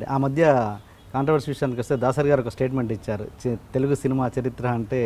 ఆ మధ్య కాంట్రవర్సీ విషయానికి వస్తే దాసరి గారు ఒక స్టేట్మెంట్ ఇచ్చారు. తెలుగు సినిమా చరిత్ర అంటే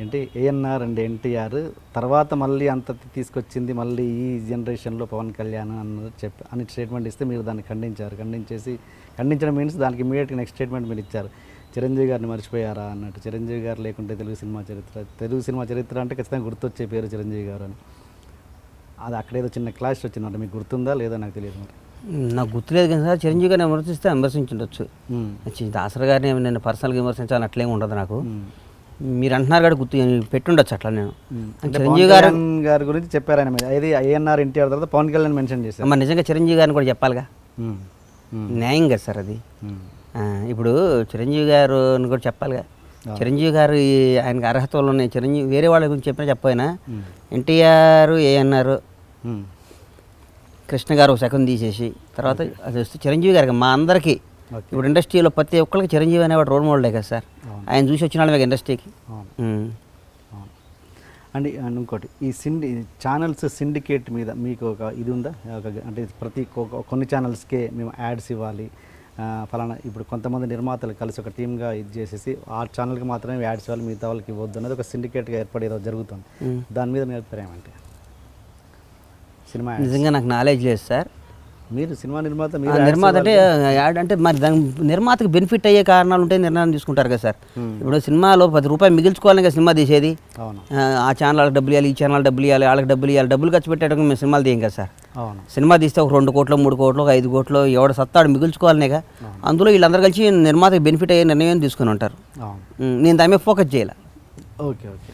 ఏంటి ఏఎన్ఆర్ అండ్ ఎన్టీఆర్ తర్వాత మళ్ళీ అంత తీసుకొచ్చింది మళ్ళీ ఈ జనరేషన్లో పవన్ కళ్యాణ్ అన్నది చెప్పి అని స్టేట్మెంట్ ఇస్తే మీరు దాన్ని ఖండించారు. ఖండించేసి ఖండించడం మీన్స్ దానికి ఇమీడియట్గా నెక్స్ట్ స్టేట్మెంట్ మీరు ఇచ్చారు. చిరంజీవి గారిని మర్చిపోయారా అన్నట్టు. చిరంజీవి గారు లేకుంటే తెలుగు సినిమా చరిత్ర తెలుగు సినిమా చరిత్ర అంటే ఖచ్చితంగా గుర్తొచ్చే పేరు చిరంజీవి గారు అని. అది అక్కడేదో చిన్న క్లాష్ వచ్చిందంటే. మీకు గుర్తుందా లేదా నాకు తెలియదు మరి. నాకు గుర్తులేదు కానీ సార్ చిరంజీవి గారిని విమర్శిస్తే విమర్శించుండొచ్చు. దాసరి గారిని నేను పర్సనల్గా విమర్శించాలని అట్లేం ఉండదు నాకు. మీరు అంటున్నారు కూడా గుర్తు పెట్టుండొచ్చు అట్లా నేను. చిరంజీవి గారు గారి గురించి చెప్పారు ఆయన మీద. ఇది ఏఎన్ఆర్ ఎన్టీఆర్ తర్వాత పవన్ కళ్యాణ్ మెన్షన్ చేశారు. మరి నిజంగా చిరంజీవి గారిని కూడా చెప్పాలిగా. న్యాయం కదా సార్ అది. ఇప్పుడు చిరంజీవి గారు అని కూడా చెప్పాలిగా? చిరంజీవి గారు ఆయనకి అర్హతలు ఉన్నాయి. చిరంజీవి వేరే వాళ్ళ గురించి చెప్పినా చెప్పపోయినా. ఎన్టీఆర్ ఏఎన్ఆర్. కృష్ణ గారు ఒక సెకండ్ తీసేసి తర్వాత అది వస్తే చిరంజీవి గారికి మా అందరికీ. ఇప్పుడు ఇండస్ట్రీలో ప్రతి ఒక్కరికి చిరంజీవి అనేవాడు రోల్ మోడలే కదా సార్. ఆయన చూసి వచ్చిన వాళ్ళమే ఇండస్ట్రీకి. అండ్ అండ్ ఇంకోటి ఈ సిండి ఛానల్స్ సిండికేట్ మీద మీకు ఒక ఇది ఉందా? ఒక అంటే ప్రతి కొన్ని ఛానల్స్కే మేము యాడ్స్ ఇవ్వాలి. ఫలానా ఇప్పుడు కొంతమంది నిర్మాతలు కలిసి ఒక టీమ్గా ఇది చేసేసి ఆ ఛానల్కి మాత్రమే యాడ్స్ ఇవ్వాలి మిగతా వాళ్ళకి ఇవ్వద్దు అనేది ఒక సిండికేట్గా ఏర్పడి ఏదో జరుగుతుంది. దాని మీద మీ అభిప్రాయం ఏంటి? సినిమా. నిజంగా నాకు నాలెడ్జ్ లేదు సార్ మీరు సినిమా నిర్మాత నిర్మాత అంటే. యాడ్ అంటే మరి దాని నిర్మాతకి బెనిఫిట్ అయ్యే కారణాలు ఉంటే నిర్ణయం తీసుకుంటారు కదా సార్. ఇప్పుడు సినిమాలో పది రూపాయలు మిగిల్చుకోవాలని కదా సినిమా తీసేది. ఆ, ఛానల్ వాళ్ళకి డబ్బులు ఇవ్వాలి ఈ ఛానల్ డబ్బులు ఇవ్వాలి వాళ్ళకి డబ్బులు ఇవ్వాలి డబ్బులు ఖర్చు పెట్టేటప్పుడు మేము సినిమాలు తీయం కదా సార్ సినిమా తీస్తే ఒక రెండు కోట్లు మూడు కోట్లు ఒక ఐదు కోట్లు ఎవడ సత్తాడు మిగుల్చుకోవాలనేగా అందులో వీళ్ళందరూ కలిసి నిర్మాతకి బెనిఫిట్ అయ్యే నిర్ణయం తీసుకుని ఉంటారు. నేను దాని మీద ఫోకస్ చేయాలి. Okay okay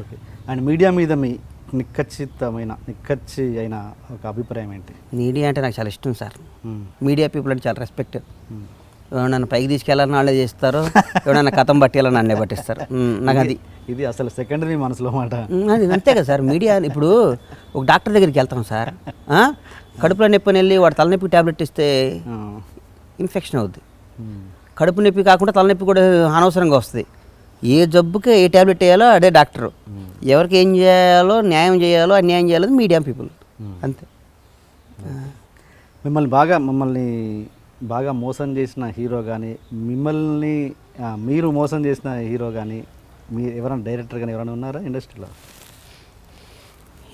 okay. And media మీద మీ నిక్కచ్చితమైన నిక్కచ్చి అయిన ఒక అభిప్రాయం ఏంటి మీడియా అంటే నాకు చాలా ఇష్టం సార్ మ్మ్. మీడియా పీపుల్ అంటే చాలా రెస్పెక్ట్ మ్మ్. నన్ను పైకి తీసుకెళ్ళాలని వాళ్ళే చేస్తారు ఎవడన్నా కథం పట్టేయాలని నన్నే పట్టిస్తారు ఉమ్, నాకు అది ఇది అసలు సెకండరీ మనసులో మాట అది అంతే కదా సార్ మీడియా ఇప్పుడు ఒక డాక్టర్ దగ్గరికి వెళ్తాం సార్? కడుపులో నొప్పి వెళ్ళి వాడు తలనొప్పి ట్యాబ్లెట్ ఇస్తే. ఇన్ఫెక్షన్ అవుద్ది. కడుపు నొప్పి కాకుండా తలనొప్పి కూడా అనవసరంగా వస్తుంది ఏ జబ్బుకి ఏ ట్యాబ్లెట్ వేయాలో అదే డాక్టరు ఎవరికి ఏం చేయాలో న్యాయం చేయాలో అన్యాయం చేయాలో మీడియా పీపుల్ అంతే. మిమ్మల్ని బాగా మమ్మల్ని బాగా మోసం చేసిన హీరో కానీ మిమ్మల్ని మీరు మోసం చేసిన హీరో కానీ మీరు ఎవరైనా డైరెక్టర్ కానీ ఎవరైనా ఉన్నారా ఇండస్ట్రీలో?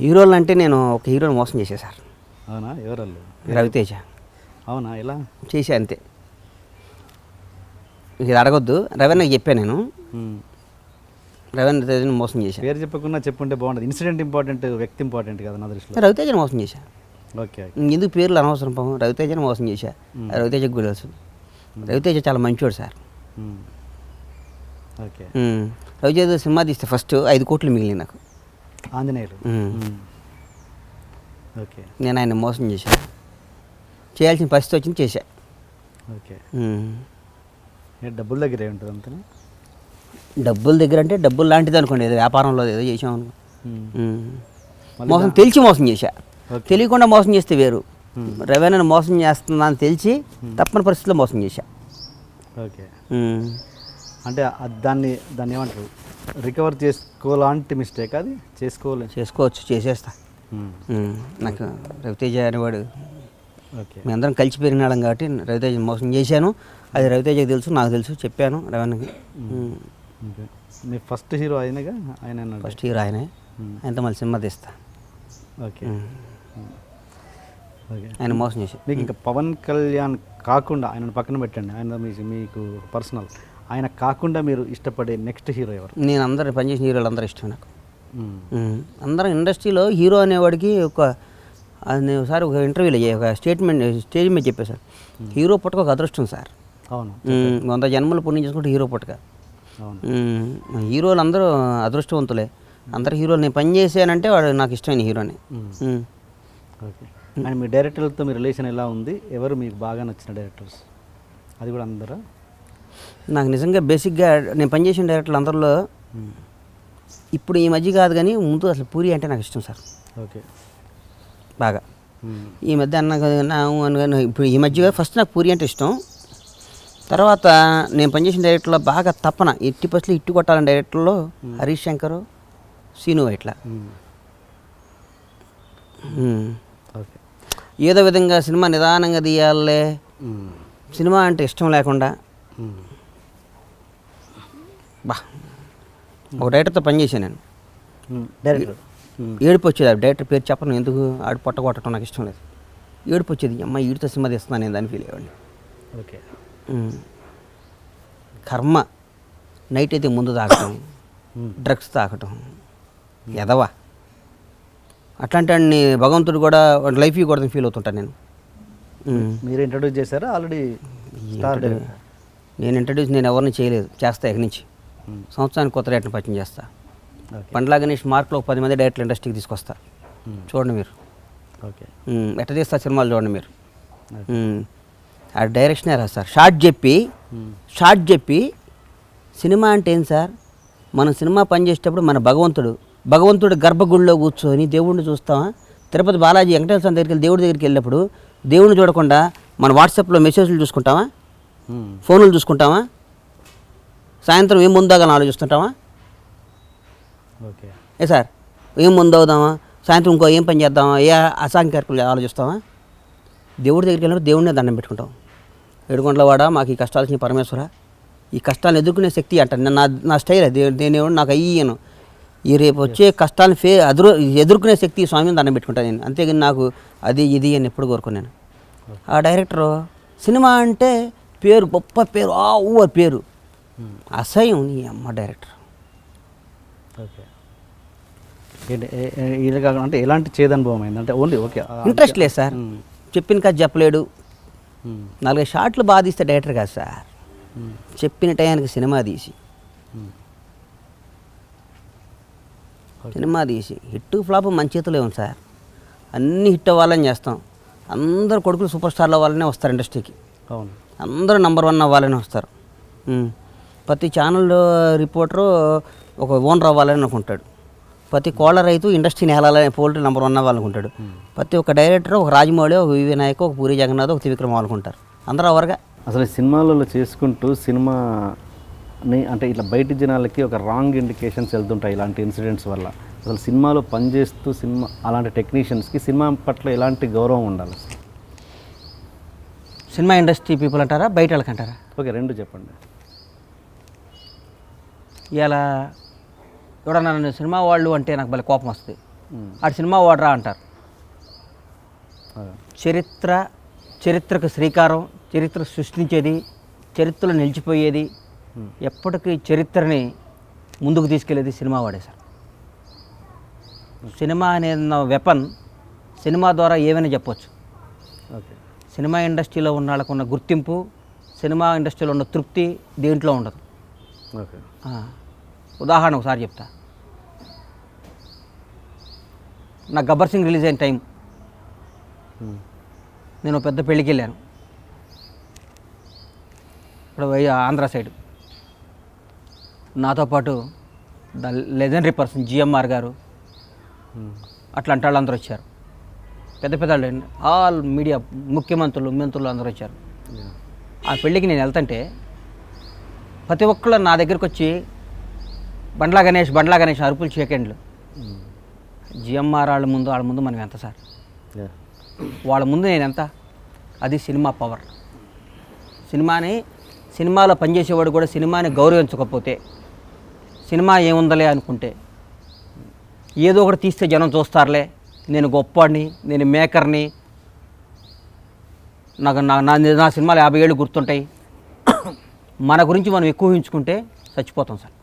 హీరోలు అంటే నేను ఒక హీరోని మోసం చేశా సార్. అవునా? ఎవరాళ్ళు? రవితేజ. అవునా? ఎలా? చేసా అంతే. ఇది అడగొద్దు. రవీణకి చెప్పాను నేను. మ్మ్. రవీంద్ర తేజని మోసం చేశా. పేరు చెప్పకుండా చెప్పుంటే బాగుంటుంది ఇన్సిడెంట్ ఇంపార్టెంట్ వ్యక్తి ఇంపార్టెంట్ కదా నా దృష్టిలో. రవితేజని మోసం చేశా. ఓకే ఎందుకు పేర్లు అనవసరం పాపం? రవితేజని మోసం చేశా. రవితేజకు కూడా తెలుసు. రవితేజ చాలా మంచివాడు సార్. ఓకే. రవితేజ సినిమా తీస్తే ఫస్ట్ ఐదు కోట్లు మిగిలింది నాకు. ఆంజనేయులు. ఓకే. నేను ఆయన మోసం చేశాను చేయాల్సిన పరిస్థితి వచ్చింది చేశా. ఓకే. డబ్బుల దగ్గరే ఉంటుంది అంతనే? డబ్బుల దగ్గర అంటే డబ్బులు లాంటిది అనుకోండి ఏదో వ్యాపారంలో ఏదో చేసాం అనుకో. మోసం తెలిసి మోసం చేశా. తెలియకుండా మోసం చేస్తే వేరు. రవేణను మోసం చేస్తున్నా అని తెలిసి తప్పని పరిస్థితిలో మోసం చేశా. ఓకే. అంటే దాన్ని దాన్ని ఏమంటారు? రికవర్ చేసుకోలాంటి మిస్టేక్ అది? చేసుకోలే. చేసుకోవచ్చు చేసేస్తా. నాకు రవితేజ అనేవాడు ఓకే. మీ అందరం కలిసి పెరిగినాడం కాబట్టి రవితేజ మోసం చేశాను. అది రవితేజకి తెలుసు నాకు తెలుసు చెప్పాను రవణకి. మీ ఫస్ట్ హీరో అయినగా ఆయన. ఫస్ట్ హీరో ఆయనే. మ్మ్. ఆయనతో మళ్ళీ సినిమా తీస్తా. ఓకే. ఆయన మోసం చేసి మీకు ఇంకా పవన్ కళ్యాణ్ కాకుండా ఆయనను పక్కన పెట్టండి. ఆయన మీకు పర్సనల్. ఆయన కాకుండా మీరు ఇష్టపడే నెక్స్ట్ హీరో ఎవరు? నేను అందరు పనిచేసిన హీరోలు అందరూ ఇష్టం నాకు. మ్మ్. అందరం ఇండస్ట్రీలో హీరో అనేవాడికి ఒక అది నేను ఒకసారి ఒక ఇంటర్వ్యూలో ఒక స్టేట్మెంట్ స్టేజ్ మీద చెప్పాను హీరో పుట్టక ఒక అదృష్టం సార్. అవును. వంద జన్మలు పుణ్యం చేసుకుంటే హీరో పుట్టక. హీరోలు అందరూ అదృష్టవంతులే. అందరు హీరోలు నేను పని చేశానంటే వాడు నాకు ఇష్టమైన హీరోనే. ఓకే. అండ్ మీ డైరెక్టర్లతో మీ రిలేషన్ ఎలా ఉంది? ఎవరు మీకు బాగా నచ్చిన డైరెక్టర్స్? అది కూడా అందరా? నాకు నిజంగా బేసిక్గా నేను పనిచేసిన డైరెక్టర్లు అందరిలో ఇప్పుడు ఈ మధ్య కాదు కానీ ముందు అసలు పూరి అంటే నాకు ఇష్టం సార్. ఓకే. బాగా. ఈ మధ్య అన్న అనగానే ఇప్పుడు ఈ మధ్య ఫస్ట్ నాకు పూరి అంటే ఇష్టం. తర్వాత నేను పనిచేసిన డైరెక్టర్లో బాగా తప్పన ఎట్టి పర్సెంట్ ఇట్టు కొట్టాలని డైరెక్టర్లో హరీష్ శంకర్ సీను ఇట్లా ఏదో విధంగా సినిమా నిదానంగా తీయాలే. సినిమా అంటే ఇష్టం లేకుండా. బా. ఒక డైరెక్టర్తో పనిచేశాను నేను. డైరెక్టర్. ఏడుపు వచ్చేది డైరెక్టర్ పేరు చెప్పను ఎందుకు? ఆడు పొట్ట కొట్టడం నాకు ఇష్టం లేదు. ఏడుపు వచ్చేది అమ్మ ఈడితో సినిమా తీస్తున్నాను నేను దాన్ని ఫీల్ అయ్యేవాడిని. ఓకే. కర్మ నైట్ అయితే ముందు తాగటం. డ్రగ్స్ తాగటం ఎదవా అట్లాంటి వాడిని భగవంతుడు కూడా వాడి లైఫ్ కూడా ఫీల్ అవుతుంటాను నేను. మీరు ఇంట్రడ్యూస్ చేశారా? ఆల్రెడీ నేను ఇంట్రడ్యూస్ నేను ఎవరిని చేయలేదు. చేస్తా ఇక నుంచి. సంవత్సరానికి కొత్త డైరెక్టర్ని పరిచయం చేస్తా. ఓకే పండ్లా గణేష్ మార్క్లో ఒక పది మంది డైరెక్టర్ ఇండస్ట్రీకి తీసుకొస్తా. ఉమ్. చూడండి మీరు. ఓకే ఉమ్, ఎట్ట తీస్తా సినిమాలు చూడండి మీరు. ఉమ్, ఆ డైరెక్షనే రా సార్? షార్ట్ చెప్పి. షార్ట్ చెప్పి సినిమా అంటే ఏం సార్? మనం సినిమా పనిచేసేటప్పుడు మన భగవంతుడు భగవంతుడు గర్భగుడిలో కూర్చొని దేవుడిని చూస్తామా? తిరుపతి బాలాజీ వెంకటేశ్వర స్వామి దగ్గరికి వెళ్ళి దేవుడి దగ్గరికి వెళ్ళినప్పుడు దేవుడిని చూడకుండా మన వాట్సాప్లో మెసేజ్లు చూసుకుంటామా. ఫోన్లు చూసుకుంటామా? సాయంత్రం ఏం ముందాగా ఆలోచిస్తుంటామా? ఏ సార్ ఏం ముందు అవుదామా సాయంత్రం ఇంకో ఏం పని చేద్దామా? ఏ అసాంఖ్యకులు ఆలోచిస్తామా దేవుడి దగ్గరికి వెళ్ళినప్పుడు దేవుడినే దండం పెట్టుకుంటాం. ఏడుకొండలవాడ మాకు ఈ కష్టాలు వచ్చిన పరమేశ్వర. ఈ కష్టాలను ఎదుర్కొనే శక్తి అంట. నా నా స్టైల్ అది. నేను నాకు అయ్యాను. ఈ రేపు వచ్చే కష్టాలను ఫే ఎదురు ఎదుర్కొనే శక్తి స్వామిని దండం పెట్టుకుంటాను నేను. అంతేగాని నాకు అది ఇది అని ఎప్పుడు కోరుకున్నాను ఆ డైరెక్టరు సినిమా అంటే పేరు గొప్ప పేరు ఆ ఊ పేరు. ఉమ్. అసహ్యం నీ అమ్మ డైరెక్టర్. ఓకే. ఇది కాకుండా అంటే ఎలాంటి చేదనుభవం అయింది? అంటే ఓన్లీ ఓకే ఇంట్రెస్ట్ లేదు సార్. ఉమ్. చెప్పిన కాదు చెప్పలేడు. ఉమ్. నాలుగైదు షాట్లు బాగా తీస్తే డైరెక్టర్ కాదు సార్. ఉమ్. చెప్పిన టయానికి సినిమా తీసి. సినిమా తీసి. హిట్ ఫ్లాప్ మన చేతిలో ఉంది సార్. అన్ని హిట్ అవ్వాలని చేస్తాం. అందరు కొడుకులు సూపర్ స్టార్లు అవ్వాలనే వస్తారు ఇండస్ట్రీకి. అవును. అందరూ నంబర్ వన్ అవ్వాలని వస్తారు. ప్రతి ఛానల్ రిపోర్టరు ఒక ఓనర్ అవ్వాలని అనుకుంటాడు. ప్రతి కోళ్ళ రైతు ఇండస్ట్రీని వెళ్ళాలని పోల్ట్రీ నెంబర్ వన్ అవ్వాలనుకుంటాడు ప్రతి ఒక్క డైరెక్టర్ ఒక రాజమౌళి ఒక వివి నాయక్ ఒక పూరి జగన్నాథ్ ఒక త్రివిక్రమ్ అనుకుంటారు. అందరూ అవరుగా అసలు సినిమాలలో చేసుకుంటూ సినిమాని అంటే ఇట్లా బయటి జనాలకి ఒక రాంగ్ ఇండికేషన్స్ వెళ్తుంటాయి ఇలాంటి ఇన్సిడెంట్స్ వల్ల. అసలు సినిమాలో పనిచేస్తూ సినిమా అలాంటి టెక్నీషియన్స్కి సినిమా పట్ల ఎలాంటి గౌరవం ఉండాలి? సినిమా ఇండస్ట్రీ పీపుల్ అంటారా? బయట వాళ్ళకంటారా? ఓకే రెండు చెప్పండి. ఇలా ఎవడన్నా నన్ను సినిమా వాళ్ళు అంటే నాకు భలే కోపం వస్తుంది. ఆడు సినిమా వాడరా అంటారు. చరిత్ర చరిత్రకు శ్రీకారం చరిత్ర సృష్టించేది చరిత్రలో నిలిచిపోయేది. ఎప్పటికీ చరిత్రని ముందుకు తీసుకెళ్ళేది సినిమా వాడే సార్. సినిమా అనే వెపన్ సినిమా ద్వారా ఏమైనా చెప్పొచ్చు. ఓకే. సినిమా ఇండస్ట్రీలో ఉన్న వాళ్ళకు ఉన్న గుర్తింపు సినిమా ఇండస్ట్రీలో ఉన్న తృప్తి దేంట్లో ఉండదు. ఉదాహరణ ఒకసారి చెప్తా నా గబ్బర్ సింగ్ రిలీజ్ అయిన టైం. నేను పెద్ద పెళ్ళికి వెళ్ళాను ఇప్పుడు ఆంధ్ర సైడ్ నాతో పాటు ద లెజెండరీ పర్సన్ జిఎంఆర్ గారు ఉమ్. అట్లాంటి వాళ్ళందరూ వచ్చారు పెద్ద పెద్ద వాళ్ళు ఆల్ మీడియా ముఖ్యమంత్రులు మంత్రులు అందరూ వచ్చారు. ఆ పెళ్ళికి నేను వెళ్తుంటే ప్రతి ఒక్కళ్ళు నా దగ్గరికి వచ్చి బండ్లా గణేష్ బండ్లా గణేష్ అరుపులు చేకండ్లు. జిఎంఆర్ వాళ్ళ ముందు వాళ్ళ ముందు మనం ఎంత సార్. వాళ్ళ ముందు నేను ఎంత? అది సినిమా పవర్. సినిమాని సినిమాలో పనిచేసేవాడు కూడా సినిమాని గౌరవించకపోతే సినిమా ఏముందలే అనుకుంటే ఏదో ఒకటి తీస్తే జనం చూస్తారులే. నేను గొప్పవాడిని నేను మేకర్ని. నాకు నా నా నా సినిమాలు యాభై ఏళ్ళు గుర్తుంటాయి. మన గురించి మనం ఎక్కువ ఊహించుకుంటే చచ్చిపోతాం సార్.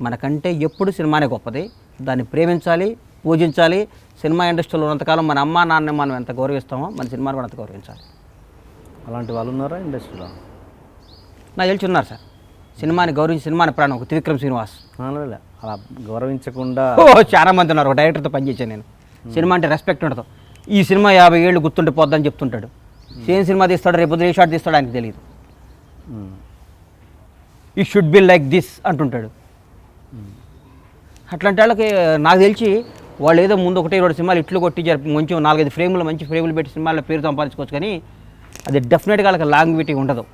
మనకంటే ఎప్పుడు సినిమానే గొప్పది. దాన్ని ప్రేమించాలి పూజించాలి. సినిమా ఇండస్ట్రీలో ఉన్నంతకాలం మన అమ్మా నాన్న మనం ఎంత గౌరవిస్తామో మన సినిమాని కూడా అంత గౌరవించాలి. అలాంటి వాళ్ళు ఉన్నారా ఇండస్ట్రీలో? నాకు తెలిసి ఉన్నారు సార్. సినిమాని గౌరవించి సినిమాని ప్రాణం ఒక త్రివిక్రమ్ శ్రీనివాస్. అలా గౌరవించకుండా చాలా మంది ఉన్నారు. ఒక డైరెక్టర్తో పనిచేసాను నేను. సినిమా అంటే రెస్పెక్ట్ ఉండదు. ఈ సినిమా యాభై ఏళ్ళు గుర్తుంటే పోద్దని చెప్తుంటాడు. సేమ్ సినిమా తీస్తాడు రేపు ఏ షాట్ తీస్తాడు ఆయనకు తెలియదు. ఈ షుడ్ బి లైక్ దిస్ అంటుంటాడు. అట్లాంటి వాళ్ళకి నాకు తెలిసి వాళ్ళు ఏదో ముందు ఒకటి రెండు సినిమాలు ఇట్లు కొట్టి జరిపి కొంచెం నాలుగైదు ఫ్రేములు మంచి ఫ్రేములు పెట్టి సినిమాల పేరు సంపాదించుకోవచ్చు కానీ అది డెఫినెట్గా వాళ్ళకి లాంగ్విటీ ఉండదు.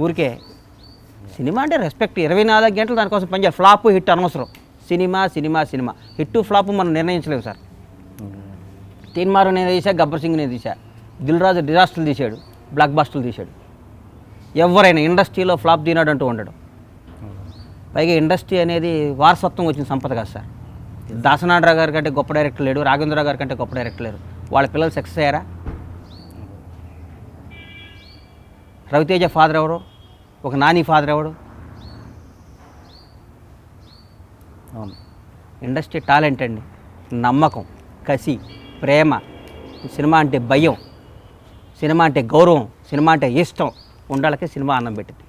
ఊరికే సినిమా అంటే రెస్పెక్ట్ ఇరవై నాలుగు గంటలు దానికోసం పనిచేయాలి ఫ్లాప్ హిట్ అనవసరం. Cinema cinema cinema. Hit flop మనం నిర్ణయించలేము సార్. తీన్మారు నేను తీసా గబ్బర్ సింగ్ నేను తీసా దిల్రాజు డిజాస్టర్లు తీశాడు. బ్లాక్ బాస్టర్లు తీశాడు. ఎవరైనా ఇండస్ట్రీలో ఫ్లాప్ తీనాడు అంటూ ఉండడు. పైగా ఇండస్ట్రీ అనేది వారసత్వం వచ్చిన సంపద కాదు సార్. దాసనాథరావు గారి కంటే గొప్ప డైరెక్టర్ లేడు రాఘవేంద్రరావు గారి కంటే గొప్ప డైరెక్టర్ లేరు. వాళ్ళ పిల్లలు సక్సెస్ అయ్యారా? రవితేజ ఫాదర్ ఎవరు? ఒక నాని ఫాదర్ ఎవడు? అవును. ఇండస్ట్రీ టాలెంట్ అండి. నమ్మకం కసి ప్రేమ. సినిమా అంటే భయం సినిమా అంటే గౌరవం సినిమా అంటే ఇష్టం. ఉండాలకే సినిమా అన్నం పెట్టింది.